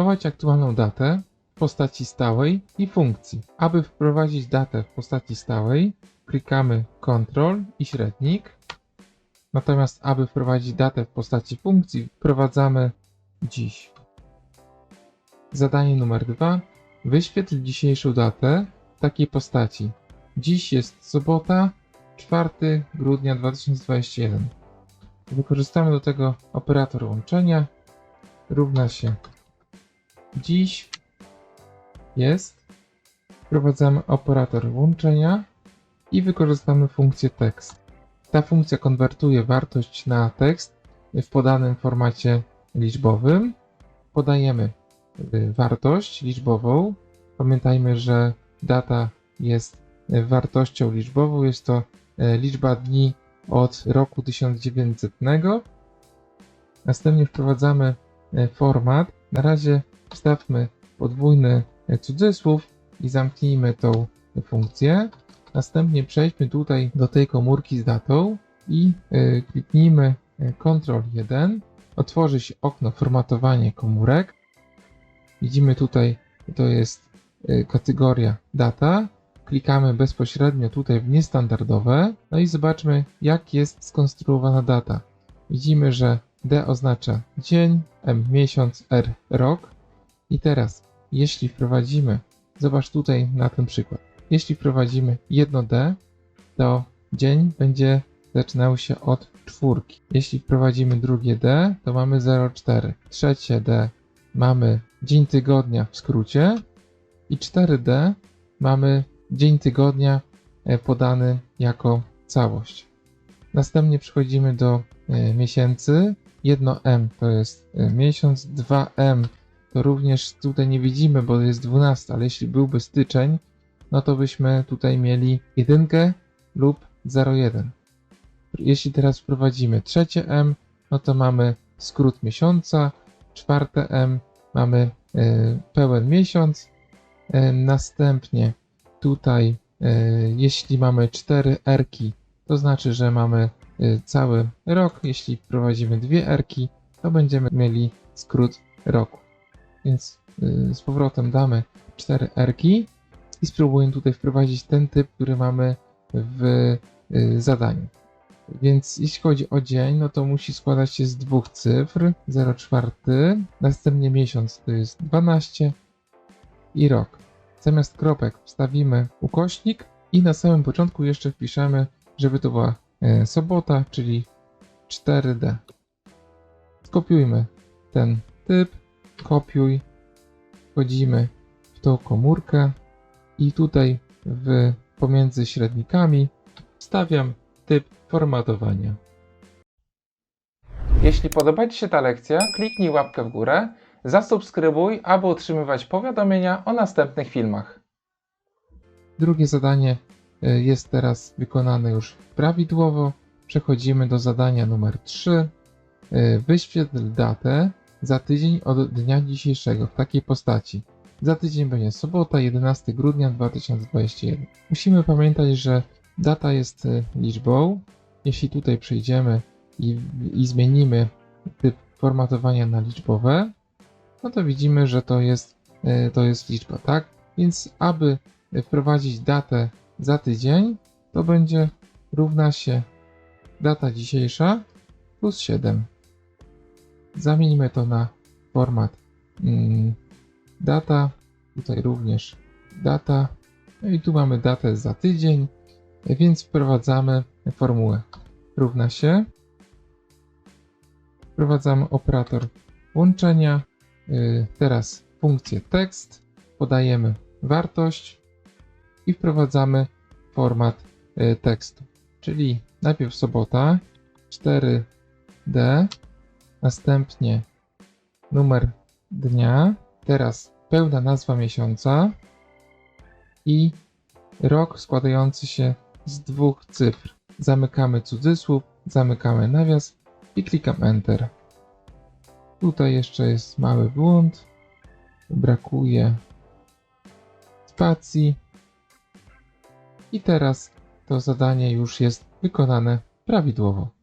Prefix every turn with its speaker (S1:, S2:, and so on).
S1: Wprowadź aktualną datę w postaci stałej i funkcji. Aby wprowadzić datę w postaci stałej, klikamy Ctrl i średnik. Natomiast aby wprowadzić datę w postaci funkcji, wprowadzamy dziś. Zadanie numer dwa. Wyświetl dzisiejszą datę w takiej postaci. Dziś jest sobota, 4 grudnia 2021. Wykorzystamy do tego operator łączenia. Równa się dziś jest. Wprowadzamy operator łączenia i wykorzystamy funkcję tekst. Ta funkcja konwertuje wartość na tekst w podanym formacie liczbowym. Podajemy y, wartość liczbową. Pamiętajmy, że data jest y, wartością liczbową. Jest to y, liczba dni od roku 1900. Następnie wprowadzamy format. Na razie wstawmy podwójny y, cudzysłów i zamknijmy tą funkcję. Następnie przejdźmy tutaj do tej komórki z datą i y, kliknijmy y, Ctrl 1. Otworzy się okno formatowanie komórek. Widzimy tutaj, to jest kategoria data. Klikamy bezpośrednio tutaj w niestandardowe. No i zobaczmy, jak jest skonstruowana data. Widzimy, że D oznacza dzień, M miesiąc, R rok. I teraz, jeśli wprowadzimy, zobacz tutaj na ten przykład. Jeśli wprowadzimy jedno D, to dzień będzie zaczynał się od czwórki. Jeśli wprowadzimy drugie D, to mamy 0,4. Trzecie D mamy dzień tygodnia w skrócie i 4D mamy dzień tygodnia e, podany jako całość. Następnie przechodzimy do e, miesięcy. 1M to jest e, miesiąc, 2M to również tutaj nie widzimy, bo jest 12, ale jeśli byłby styczeń, no to byśmy tutaj mieli jedynkę lub 01. Jeśli teraz wprowadzimy trzecie M, no to mamy skrót miesiąca, czwarte M mamy y, pełen miesiąc, y, następnie tutaj y, jeśli mamy 4 erki, to znaczy, że mamy cały rok, jeśli wprowadzimy dwie erki, to będziemy mieli skrót roku. Więc y, z powrotem damy 4 erki i spróbuję tutaj wprowadzić ten typ, który mamy w y, zadaniu. Więc jeśli chodzi o dzień, no to musi składać się z dwóch cyfr, 0,4, następnie miesiąc to jest 12 i rok. Zamiast kropek wstawimy ukośnik i na samym początku jeszcze wpiszemy, żeby to była e, sobota, czyli 4D. Skopiujmy ten typ, kopiuj, wchodzimy w tą komórkę i tutaj w, pomiędzy średnikami wstawiam typ formatowania. Jeśli podoba Ci się ta lekcja, kliknij łapkę w górę, zasubskrybuj, aby otrzymywać powiadomienia o następnych filmach. Drugie zadanie y, jest teraz wykonane już prawidłowo. Przechodzimy do zadania numer 3. Y, Wyświetl datę za tydzień od dnia dzisiejszego w takiej postaci. Za tydzień będzie sobota, 11 grudnia 2021. Musimy pamiętać, że data jest y, liczbą. Jeśli tutaj przejdziemy i, i zmienimy typ formatowania na liczbowe, no to widzimy, że to jest, y, to jest liczba, tak? Więc aby wprowadzić datę za tydzień, to będzie równa się data dzisiejsza plus 7. Zamieńmy to na format mm, data, tutaj również data, no i tu mamy datę za tydzień, więc wprowadzamy formułę. Równa się. Wprowadzamy operator łączenia, y, teraz funkcję tekst, podajemy wartość i wprowadzamy format y, tekstu, czyli najpierw sobota 4D, następnie numer dnia, teraz pełna nazwa miesiąca i rok składający się z dwóch cyfr. Zamykamy cudzysłów, zamykamy nawias i klikam Enter. Tutaj jeszcze jest mały błąd. Brakuje spacji. I teraz to zadanie już jest wykonane prawidłowo.